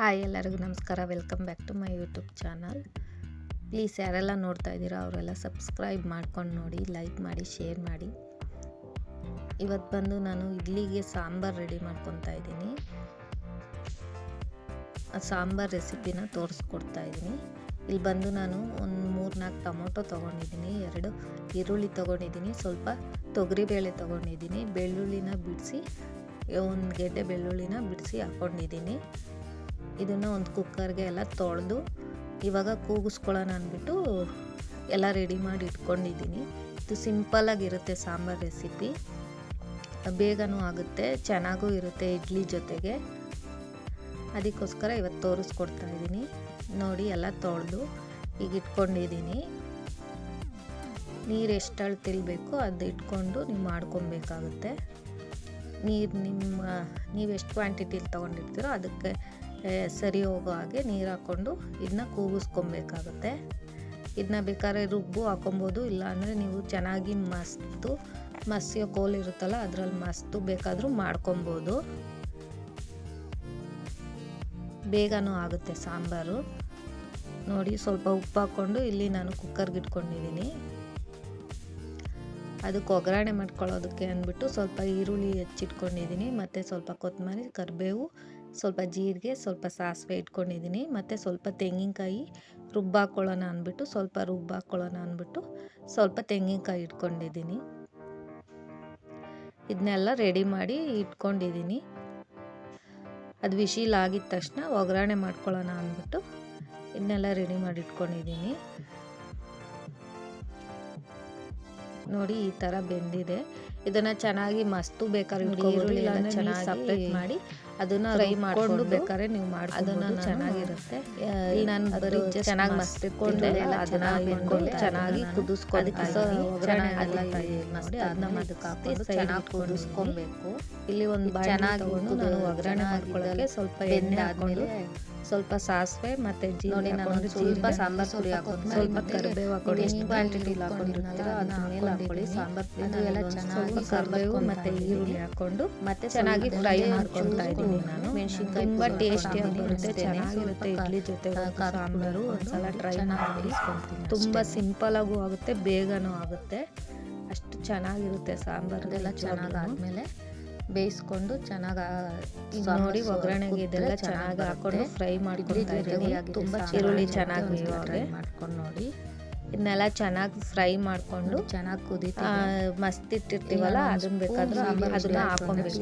Hi ಎಲ್ಲರಿಗೂ ನಮಸ್ಕಾರ. Welcome back to my YouTube channel please ಯಾರೆಲ್ಲ ನೋಡ್ತಾ ಇದ್ದೀರಾ ಅವರೆಲ್ಲ ಸಬ್ಸ್ಕ್ರೈಬ್ ಮಾಡ್ಕೊಂಡು ನೋಡಿ ಲೈಕ್ ಮಾಡಿ ಶೇರ್ ಮಾಡಿ. ಇವತ್ತು ಬಂದು ನಾನು ಇಡ್ಲಿಗೆ ಸಾಂಬಾರು ರೆಡಿ ಮಾಡ್ಕೊತಾ ಇದ್ದೀನಿ. ಆ ಸಾಂಬಾರು ರೆಸಿಪಿನ ತೋರಿಸ್ಕೊಡ್ತಾ ಇದ್ದೀನಿ. ಇಲ್ಲಿ ಬಂದು ನಾನು ಒಂದು ಮೂರು ನಾಲ್ಕು ಟೊಮೊಟೊ ತೊಗೊಂಡಿದ್ದೀನಿ, ಎರಡು ಈರುಳ್ಳಿ ತೊಗೊಂಡಿದ್ದೀನಿ, ಸ್ವಲ್ಪ ತೊಗರಿಬೇಳೆ ತೊಗೊಂಡಿದ್ದೀನಿ, ಬೆಳ್ಳುಳ್ಳಿನ ಬಿಡಿಸಿ, ಒಂದು ಗೆಡ್ಡೆ ಬೆಳ್ಳುಳ್ಳಿನ ಬಿಡಿಸಿ ಹಾಕ್ಕೊಂಡಿದ್ದೀನಿ ಇದನ್ನು ಒಂದು ಕುಕ್ಕರ್ಗೆ ಎಲ್ಲ ತೊಳೆದು ಇವಾಗ ಕೂಗಿಸ್ಕೊಳ್ಳೋಣ ಅಂದ್ಬಿಟ್ಟು ಎಲ್ಲ ರೆಡಿ ಮಾಡಿ ಇಟ್ಕೊಂಡಿದ್ದೀನಿ. ಇದು ಸಿಂಪಲಾಗಿರುತ್ತೆ ಸಾಂಬಾರು ರೆಸಿಪಿ ಬೇಗನೂ ಆಗುತ್ತೆ, ಚೆನ್ನಾಗೂ ಇರುತ್ತೆ ಇಡ್ಲಿ ಜೊತೆಗೆ. ಅದಕ್ಕೋಸ್ಕರ ಇವತ್ತು ತೋರಿಸ್ಕೊಡ್ತಾ ಇದ್ದೀನಿ. ನೋಡಿ, ಎಲ್ಲ ತೊಳೆದು ಈಗ ಇಟ್ಕೊಂಡಿದ್ದೀನಿ. ನೀರು ಎಷ್ಟು ತಿಳ್ಬೇಕು ಅದು ಇಟ್ಕೊಂಡು ನೀವು ಮಾಡ್ಕೊಬೇಕಾಗುತ್ತೆ. ನೀರು ನಿಮ್ಮ, ನೀವು ಎಷ್ಟು ಕ್ವಾಂಟಿಟಿಲಿ ತೊಗೊಂಡಿರ್ತೀರೋ ಅದಕ್ಕೆ ಸರಿ ಹೋಗೋ ಹಾಗೆ ನೀರು ಹಾಕ್ಕೊಂಡು ಇದನ್ನ ಕೂಗಿಸ್ಕೊಬೇಕಾಗುತ್ತೆ. ಇದನ್ನ ಬೇಕಾದ್ರೆ ರುಬ್ಬು ಹಾಕೊಬೋದು ಇಲ್ಲಾಂದರೆ ನೀವು ಚೆನ್ನಾಗಿ ಮಸ್ತು ಮಸ್ಸಿಯೋ ಕೋಲ್ ಇರುತ್ತಲ್ಲ ಅದರಲ್ಲಿ ಮಸ್ತು ಬೇಕಾದರೂ ಮಾಡ್ಕೊಬೋದು. ಬೇಗನೂ ಆಗುತ್ತೆ ಸಾಂಬಾರು. ನೋಡಿ, ಸ್ವಲ್ಪ ಉಪ್ಪು ಹಾಕ್ಕೊಂಡು ಇಲ್ಲಿ ನಾನು ಕುಕ್ಕರ್ಗೆ ಇಟ್ಕೊಂಡಿದ್ದೀನಿ. ಅದಕ್ಕೆ ಒಗ್ಗರಣೆ ಮಾಡ್ಕೊಳ್ಳೋದಕ್ಕೆ ಅಂದ್ಬಿಟ್ಟು ಸ್ವಲ್ಪ ಈರುಳ್ಳಿ ಹೆಚ್ಚಿಟ್ಕೊಂಡಿದ್ದೀನಿ, ಮತ್ತು ಸ್ವಲ್ಪ ಕೊತ್ತಂಬರಿ, ಕರಿಬೇವು ಸ್ವಲ್ಪ ಜೀರಿಗೆ, ಸ್ವಲ್ಪ ಸಾಸಿವೆ ಇಟ್ಕೊಂಡಿದ್ದೀನಿ. ಮತ್ತು ಸ್ವಲ್ಪ ತೆಂಗಿನಕಾಯಿ ರುಬ್ಬಾಕೊಳ್ಳೋಣ ಅಂದ್ಬಿಟ್ಟು, ಸ್ವಲ್ಪ ರುಬ್ಬಾಕೊಳ್ಳೋಣ ಅಂದ್ಬಿಟ್ಟು ಸ್ವಲ್ಪ ತೆಂಗಿನಕಾಯಿ ಇಟ್ಕೊಂಡಿದ್ದೀನಿ. ಇದನ್ನೆಲ್ಲ ರೆಡಿ ಮಾಡಿ ಇಟ್ಕೊಂಡಿದ್ದೀನಿ. ಅದು ವಿಶೀಲ್ ಆಗಿದ ತಕ್ಷಣ ಒಗ್ಗರಣೆ ಮಾಡ್ಕೊಳ್ಳೋಣ ಅಂದ್ಬಿಟ್ಟು, ಇದನ್ನೆಲ್ಲ ರೆಡಿ ಮಾಡಿ ಇಟ್ಕೊಂಡಿದ್ದೀನಿ. ನೋಡಿ ಈ ತರ ಬೆಂದಿದೆ. ಇದನ್ನ ಚೆನ್ನಾಗಿ ಮಸ್ತು ಬೇಕಾದ್ರೆ ಈರುಳ್ಳಿ ಚೆನ್ನಾಗಿ ಸಪ್ರೇಟ್ ಮಾಡಿ ಅದನ್ನ ಫ್ರೈ ಮಾಡ್ಕೊಂಡು ಬೇಕಾದ್ರೆ ನೀವು ಮಾಡಿ ಅದನ್ನ ಚೆನ್ನಾಗಿರುತ್ತೆ. ನಾನು ಬರೀ ಚೆನ್ನಾಗಿ ಮಸ್ತ್ ಇಟ್ಕೊಂಡು ಅದನ್ನ ಇಟ್ಕೊಂಡು ಚೆನ್ನಾಗಿ ಕುದಿಸ್ಕೊಂಡು ಒಗ್ಗರಣೆ ಮಸ್ತ್ ಅದನ್ನ ಅದಕ್ಕೆ ಹಾಕೊಂಡು ಚೆನ್ನಾಗಿ ಕುದಿಸ್ಕೊಬೇಕು ಇಲ್ಲಿ ಒಂದು ಚೆನ್ನಾಗಿ ನಾನು ಒಗ್ಗರಣೆ ಮಾಡ್ಕೊಳ್ಳೋಕೆ ಸ್ವಲ್ಪ ಎಣ್ಣೆ ಹಾಕೊಂಡು ಸ್ವಲ್ಪ ಸಾಸಿವೆ ಮತ್ತೆ ಜೀರಿಗೆ ಹಾಕೊಂಡು ಸ್ವಲ್ಪ ಸಾಂಬಾರ್ ಪುಡಿ ಹಾಕೊಂಡು ಸ್ವಲ್ಪ ಕರಿಬೇವು ಹಾಕೊಂಡು ಎಷ್ಟು ಕ್ವಾಂಟಿಟಿ ಹಾಕೊಂಡಿರ್ತೀರೋ ಅದ್ರ ಮೇಲೆ ಹಾಕೊಳ್ಳಿ ಸಾಂಬಾರ್ ಪುಡಿ ಎಲ್ಲ ಚೆನ್ನಾಗಿ ಕರಿಬೇವು ಮತ್ತೆ ಈರುಳ್ಳಿ ಹಾಕೊಂಡು ಮತ್ತೆ ಚೆನ್ನಾಗಿ ಫ್ರೈ ಮಾಡ್ಕೊಳ್ತಾ ಇದ್ದೀನಿ ನಾನು. ಮೆಣಸಿನ್ಕಾಯಿ ತುಂಬ ಟೇಸ್ಟಿ ಆಗಿರುತ್ತೆ ಚೆನ್ನಾಗಿರುತ್ತೆ ಇಡ್ಲಿ ಜೊತೆ ಸಾಂಬಾರು ಒಂದ್ಸಲ ಟ್ರೈ ಮಾಡಿ ತುಂಬಾ ಸಿಂಪಲ್ ಆಗೂ ಆಗುತ್ತೆ ಬೇಗನೂ ಆಗುತ್ತೆ ಅಷ್ಟು ಚೆನ್ನಾಗಿರುತ್ತೆ ಸಾಂಬಾರ್ದೆಲ್ಲ ಚೆನ್ನಾಗಿ ಚೆನ್ನಾಗಾದ್ಮೇಲೆ ಬೇಯಿಸ್ಕೊಂಡು ಚೆನ್ನಾಗಿ ನೋಡಿ ಒಗ್ಗರಣೆಗೆ ಇದೆಲ್ಲ ಚೆನ್ನಾಗಿ ಹಾಕೊಂಡು ಫ್ರೈ ಮಾಡ್ಕೊಂಡು ತುಂಬ ಈರುಳ್ಳಿ ಚೆನ್ನಾಗಿ ಮಾಡ್ಕೊಂಡು ನೋಡಿ. ಇದನ್ನೆಲ್ಲ ಚೆನ್ನಾಗಿ ಫ್ರೈ ಮಾಡಿಕೊಂಡು ಚೆನ್ನಾಗಿ ಕುದಿತಾ ಮಸ್ತ್ ಇಟ್ಟಿರ್ತೀವಲ್ಲ ಅದನ್ನ ಬೇಕಾದ್ರೆ ಅದನ್ನ ಹಾಕೊಂಡ್ಬಿಟ್ಟು.